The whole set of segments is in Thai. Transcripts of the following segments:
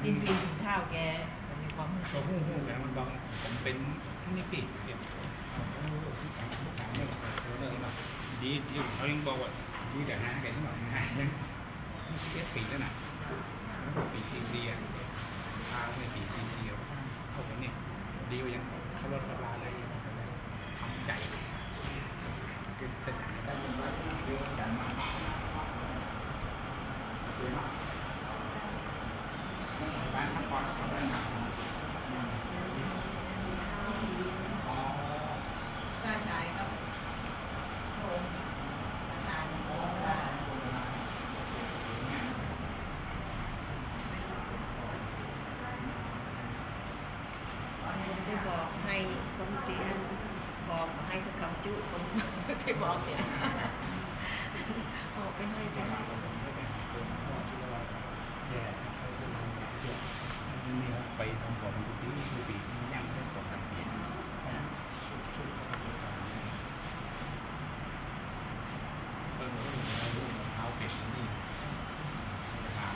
ที่กินข้าแกมันมีความรู้ผสึมกหูหูแล้วมันบางผมเป็นที่ถามที่ปิดเนี่ยเขเวเขายังบอกว่าดีแต่นะแกที่บอกนะยังไม่สิบเอ็ดปีแล้วนะแล้วก็ปีซีซีอะพาไม่ปีซีซีเอาเขาบอกเนี่ยดีกว่ายังเขาลดราคาอะไรย่งเงทำใจเป็นเป็น เยอะกันมาก บ้านพักผ่อนของเราอ๋อ กล้าใช้ครับโดนอาจารย์บอกว่า ได้บอกให้คนเตียนบอกให้สักคำจุคนที่บอกเนี่ยบอกไปให้ไปให้ ไปทำก่อนทุกปีทุกปีย่างเส้นก่อนทำเย็นเออลูกเท้าเป็ดนี่ถาม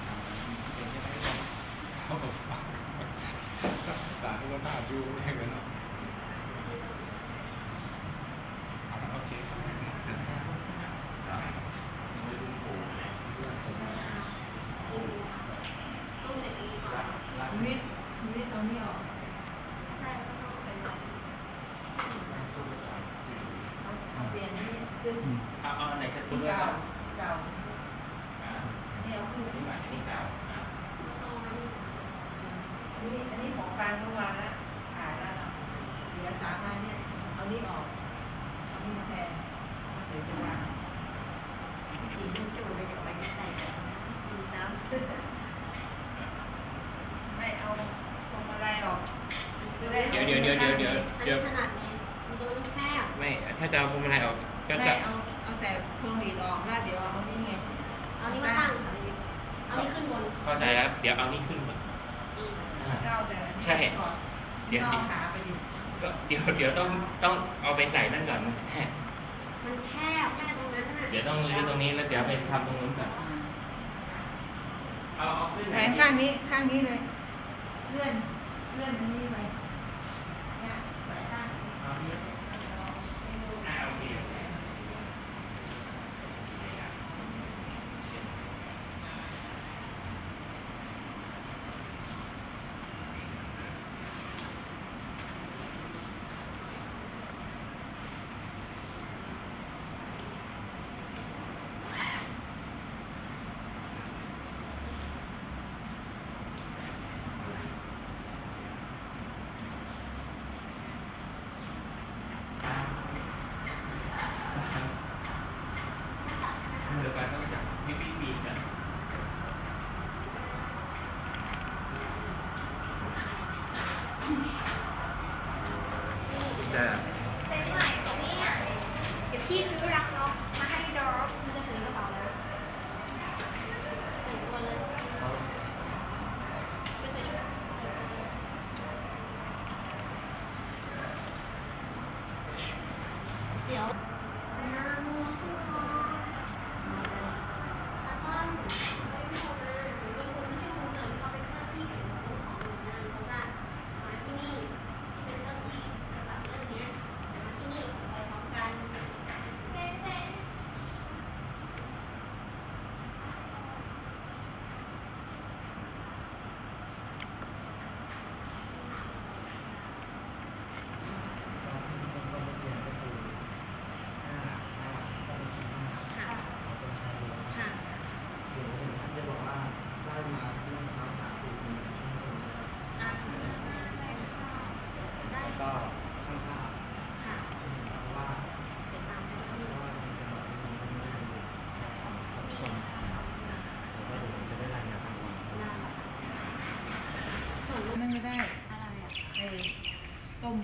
เป็นยังไงบ้างเขาบอก ตาทุกท่าดูให้กันเนาะโอเค มิดมิดเอานี่ออกเอาเปลี่ยนนี่ขึ้น เอาเอาไหนจะตัว เก่าเก่านี่เอาขึ้น นี่หมายนี่เก่าอะ นี่อันนี้ของกลางเมื่อวานละขายแล้วเนาะเห ลือสามอันเนี่ยเอานี่ออกเอานี่มาแทนเดี๋ยวจะวางสีมันจูเลยจะไปที่ไหนกันสีน้ำไม่เอาพวงมาลัยออกจะไเดี๋ยวเดี๋ยวเดี๋ยวเดี๋ยวเดี๋ยวเดี๋ยวขนาดนี้มันตัวแคบไม่ถ้าจะเอาพวงมาลัยออกก็ไม่จะเอาเอาแต่พวงหลีดออกแล้วเดี๋ยวเอานี่ไงเอานี้มาตั้งเอานี้ขึ้นบนเข้าใจแล้วเดี๋ยวเอานี่ขึ้นมาอ่าเก้าแต่อันนี้ใช่ก่อนเดี๋ยวเอาขาไปดิ ก็เดี๋ยวเดี๋ยวต้องต้องเอาไปใส่นั่นก่อนแฮะมันแคบแค่ตรงนั้นน่ะเดี๋ยวต้องรื้อตรงนี้แล้วเดี๋ยวไปทำตรงนู้นก่อนเอาเอาขึ้นแขนข้างนี้ข้างนี้เลย เลื่อนเลื่อนตรงนี้ไป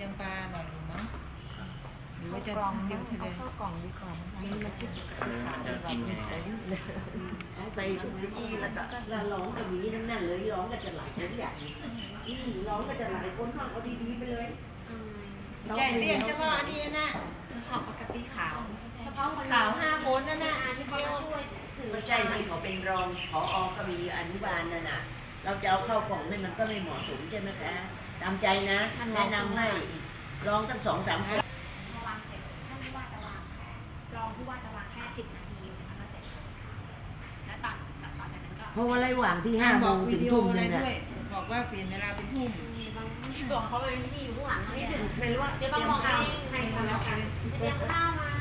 ยำปลาหน่อยหนึ่งมั้งหรือว่าจะเดียวทะเลกล่องดีกว่ามันมันจะมันจะกินไงใส่ชุดที่แล้วก็แล้วร้องกับนี้ทั้งนั้นเลยร้องกันจะหลายคนอย่างอืมร้องกันจะหลายคนห้องเอาดีๆไปเลยอืมใช่เรียนเฉพาะอันนี้นะเฉพาะปกติขาวเฉพาะคนขาวห้าคนนั่นน่ะที่เขามาช่วยถือมันใช่สิเขาเป็นรองผอก็มีอนุบาลนั่นน่ะ เราจะเอาเข้ากล่องนี่มันก็ไม่เหมาะสมใช่ไหมคะ ตามใจนะแนะนำให้ลองตั้งสองสามคนพอวางเสร็จท่านผู้ว่าจะวางแผนรองผู้ว่าจะวางสิบนาทีแล้วก็เสร็จแล้วตอนตอนจากนั้นก็เพราะว่าระหว่างที่ห้าโมงถึงทุ่มหนึงด้เนี่ยวยบอกว่าเปลี่ยนเวลาเป็นทุ่มมีบางตัวเขาเลยที่อยู่ข้างหลังไม่ถึงไม่รู้ว่าเดี๋ยวบางมองให้ให้กันแล้วกันเตรียมข้าวมา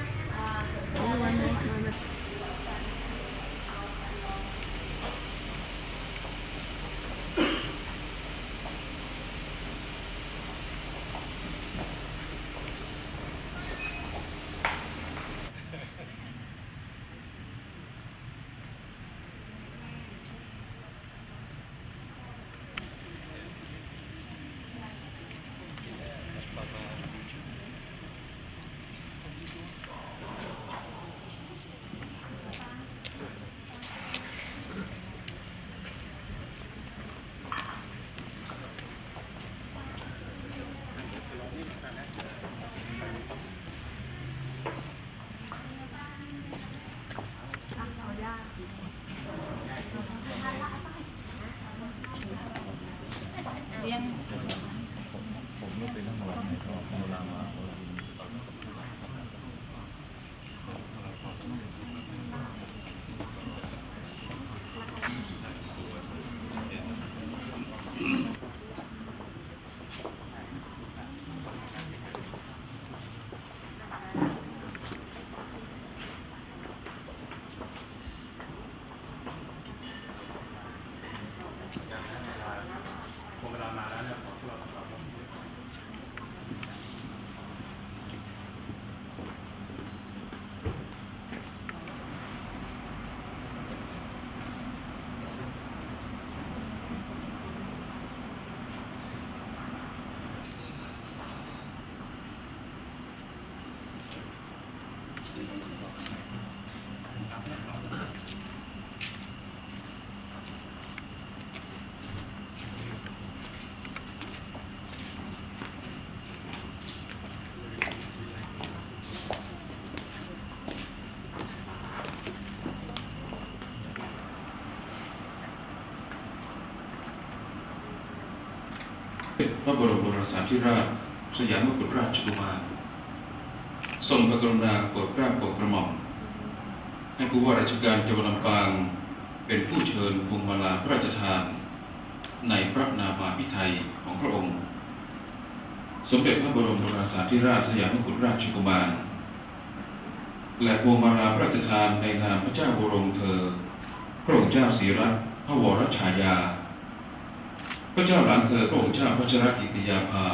พระบรมโอรสาธิราช สยามกุฎราชกุมารทรงพระกรุณาโปรดกล้าโปรดกระหม่อมให้ผู้ว่าราชการจังหวัดลำปาง เป็นผู้เชิญพวงมาลาพระราชทาน ในพระนามาภิไธยของพระองค์ สมเด็จพระบรมโอรสาธิราชสยามกุฎราชกุมารและพวงมาลาพระราชทานในนามพระเจ้าบรมเธอ พระองค์เจ้าศรีรัตน์พระวรชายา ระเจ้าหลานเธอพระองค์เจ้าพัชรกิติยาภา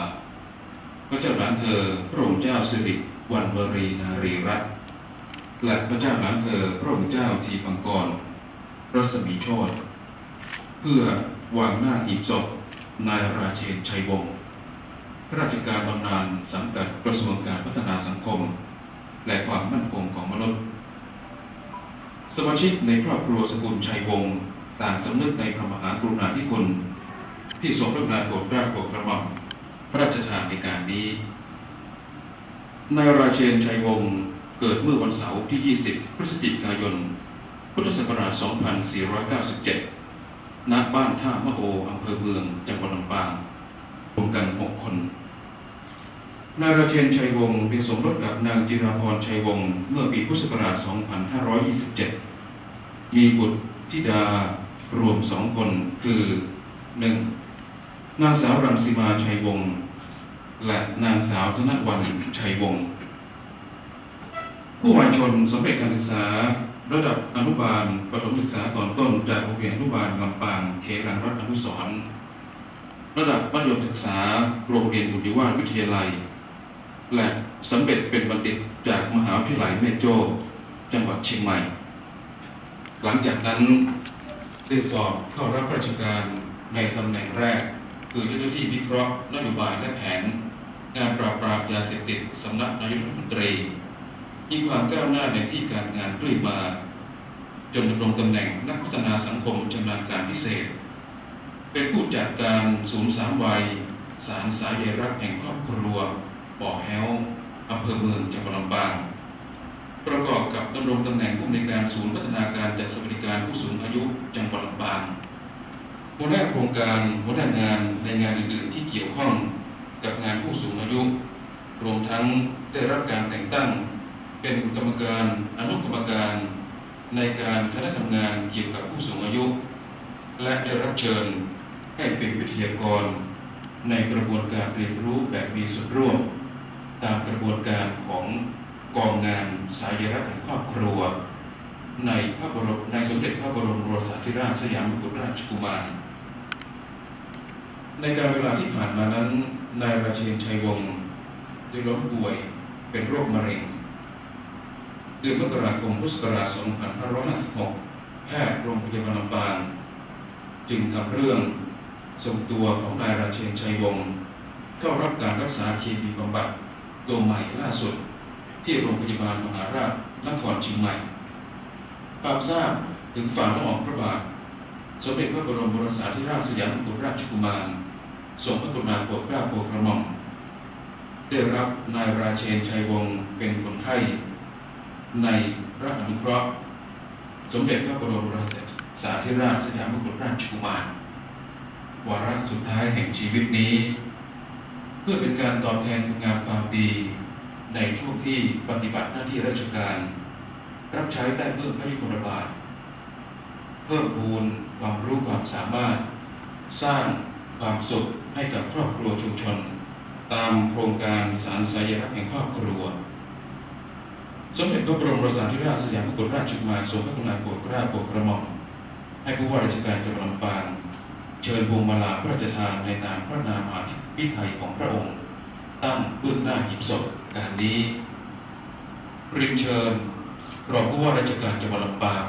พระเจ้าหลานเธอพระองค์เจ้าสิริวัณวรีนารีรัตน์และพระเจ้าหลานเธอพระองค์เจ้าทีปังกรรัศมีโชตเพื่อวางหน้าหีบศพนายราเชนชัยวงศ์ข้าราชการบำนาญสังกัดกระทรวงการพัฒนาสังคม และความมั่นคงของมนุษย์ สมาชิกในครอบครัวสกุลชัยวงศ์ต่างสำนึกในพระมหากรุณาธิคุณ ที่ทรงพระกรุณาโปรดเกล้าโปรดกระหม่อมพระราชทานในการนี้นายราเชนชัยวงศ์เกิดเมื่อวันเสาร์ที่ 20 พฤศจิกายน พุทธศักราช 2497 ณ บ้านท่ามะโออำเภอเมือง จังหวัดลำปางรวมกัน 6 คน นายราเชนชัยวงศ์เป็นสมรสกับนางจิราพรชัยวงศ์เมื่อปีพุทธศักราช 2527 มีบุตรธิดารวมสองคนคือ หนึ่งนางสาวรังสีมาชัยวงศ์และนางสาวธนวันชัยวงศ์ผู้วายชนสำเร็จการศึกษา ระดับอนุบาลประถมศึกษาตอนต้นจากโรงเรียนอนุบาลลำปางเขลังรัฐอนุสร์ระดับมัธยมศึกษาโรงเรียนบุญวาวิทยาลัย และสำเร็จเป็นบัณฑิตจากมหาวิทยาลัยแม่โจ้จังหวัดเชียงใหม่ หลังจากนั้นได้สอบเข้ารับราชการ ในตำแหน่งแรก คือเจ้าหน้าที่วิเคราะห์นโยบายและแผนงานปราบปรามยาเสพติดสำนักนายกรัฐมนตรีมีความก้าวหน้าในที่การงานเรื่อยมา จนดำรงตำแหน่งนักพัฒนาสังคมชำนาญการพิเศษ เป็นผู้จัดการศูนย์สามวัยสารสายใยรักแห่งครอบครัวบ่อแฮ้วอำเภอเมืองจังหวัดลำปางประกอบกับดำรงตำแหน่งผู้อำนการศูนย์พัฒนาการจัดสวัสดิการผู้สูงอายุจังหวัดลำปาง หัวหน้าโครงการหัวหน้างานในงานอื่นๆที่เกี่ยวข้องกับงานผู้สูงอายุรวมทั้งได้รับการแต่งตั้ง เป็นกรรมการอนุกรรมการในการคณะทำงานเกี่ยวกับผู้สูงอายุ และได้รับเชิญให้เป็นวิทยากร ในกระบวนการเรียนรู้แบบมีส่วนร่วม ตามกระบวนการของกองงานสายรัฐแห่งครอบครัว ในพระบรมในสมเด็จพระบรมโอรสาธิราชสยามกุฎราชกุมาร ในการเวลาที่ผ่านมานั้น นายราเชนชัยวงศ์ได้ล้มป่วยเป็นโรคมะเร็ง เดือนมกราคมพุทธศักราช 2556 แพทย์โรงพยาบาลลำปางจึงทำเรื่องส่งตัวของนายราเชนชัยวงศ์เข้ารับการรักษาเคมีบำบัดตัวใหม่ล่าสุด ที่โรงพยาบาลมหาราชนครเชียงใหม่ทราบทราบถึงฝ่าละอองพระบาท สมเด็จพระบรมโอรสาธิราชสยามกุฎราชกุมาร ทรงพระกรุณาโปรดเกล้าโปรดกระหม่อมได้รับนายราเชนชัยวงศ์เป็นคนไข้ในพระอนุเคราะห์สมเด็จพระบรมโอรสาธิราชสยามกุฎราชกุมารวาระสุดท้ายแห่งชีวิตนี้ เพื่อเป็นการตอบแทนคุณงามความดี ในช่วงที่ปฏิบัติหน้าที่ราชการ รับใช้ใต้เบื้องพระยุคลบาทเพิ่มพูนความรู้ความสามารถ สร้าง ความสุขให้กับครอบครัวชุมชน ตามโครงการสารสายรักแห่งครอบครัว สมเด็จพระบรมโอรสาธิราชสยามกุฎราชกุมารทรงพระกรุณาโปรดเกล้าโปรดกระหม่อมให้ผู้ว่าราชการจังหวัดลำปางเชิญพวงมาลาพระราชทานในนามพระนามาธิปไทยของพระองค์ ตั้งเบื้องหน้าหยิบศพการนี้เรียนเชิญรองผู้ว่าราชการจังหวัดลำปาง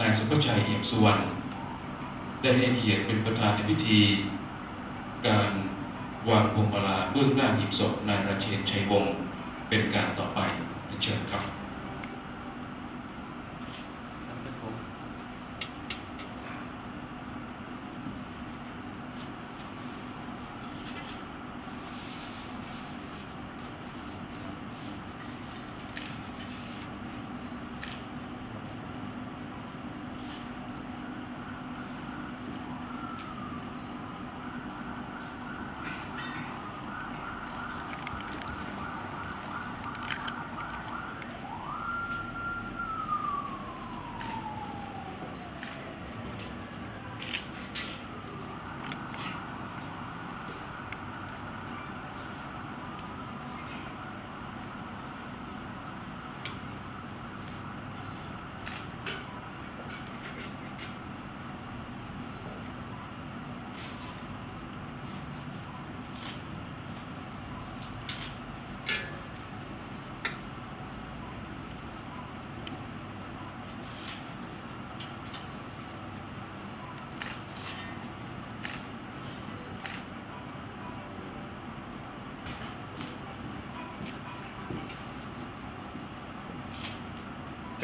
นายสุภชัยเอี่ยมสุวรรณได้ให้เกียรติเป็นประธานในพิธี การวางพวงมาลาเบื้องหน้าหยิบศพนายราเชนชัยวงศ์เป็นการต่อไปเชิญครับ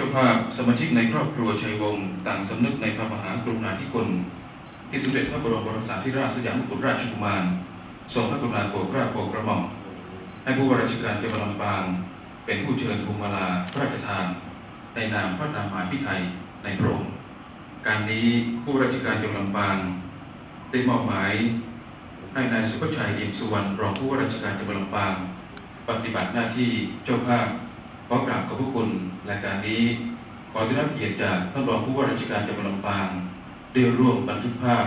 จ้าภาพสมาชิกในครอบครัวชัยวงศ์ต่างสำนึกในพระมหากรุณาธิคุณที่สมเด็จพระบรมโอรสาธิราชสยามกุฎราชกุมารทรงพระกรุณาโปรดเกล้าโปรดกระหม่อมให้ผู้ว่าราชการจังหวัดลำปาง เป็นผู้เชิญพวงมาลาพระราชทาน ในนามพระนามาภิไทยในพระองค์การนี้ผู้ราชการจังหวัดลำปาง ได้มอบหมายให้นายสุภชัยเอี่ยมสุวรรณรองผู้ว่าราชการจังหวัดลำปาง ปฏิบัติหน้าที่เจ้าภาพ ขอกราบขอบพระคุณรายการนี้ ขอได้รับเกียรติจากท่านรองผู้ว่าราชการจังหวัดลำปางได้ร่วมบันทึกภาพ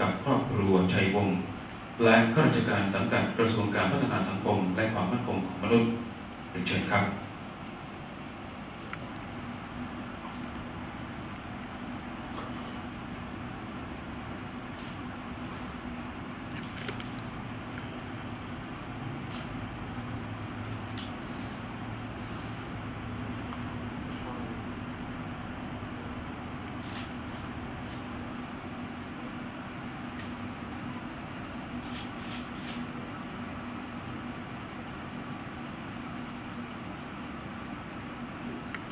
กับครอบครัวชัยวงศ์และข้าราชการสังกัดกระทรวงการพัฒนาสังคม และความมั่นคงของมนุษย์เรียนเชิญครับ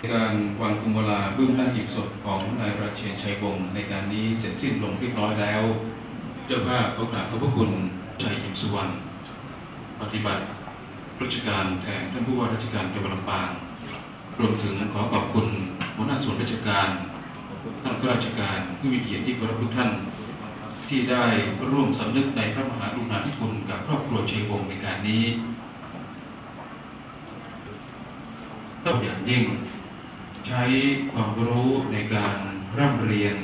การวางคุมเวลาเบื้องหน้าหีบศพของนายปราเชนชัยวงศ์ในการนี้เสร็จสิ้นลงเรียบร้อยแล้ว เจ้าภาพขอกราบขอบพระคุณชัยอิมสุวรรณปฏิบัติราชการแทนท่านผู้ว่าราชการจังหวัดลำปาง รวมถึงขอขอบคุณหัวหน้าส่วนราชการท่านข้าราชการผู้มีเกียรติที่เคารพทุกท่าน ที่ได้ร่วมสำนึกในพระมหากรุณาธิคุณกับครอบครัวชัยวงศ์ในการนี้ต้องอย่างยิ่ง ใช้ความรู้ในการร่ำเรียน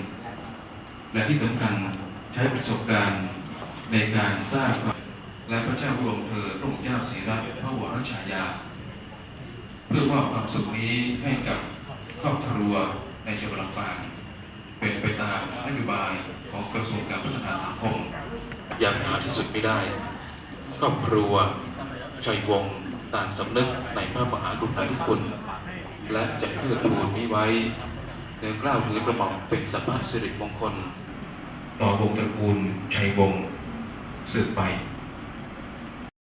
และที่สำคัญใช้ประสบการณ์ในการสร้างความและพระเจ้าพระองค์เธอพระองค์เจ้าศรีรัตน์พระวรชายา เพื่อมอบความสุขนี้ให้กับครอบครัวในจังหวัดลำปางเป็นไปตามนโยบายของกระทรวงการพัฒนาสังคม อย่างหาที่สุดไม่ได้ ครอบครัวชัยวงศ์ต่างสำนึกในพระมหากรุณาธิคุณ และจะเพื่อทูลนี้ไว้เนื้อกล้าวถือกระหม่อมเป็นสัพพสิริมงคล ต่อวงตระกูลชัยวงศ์สืบไป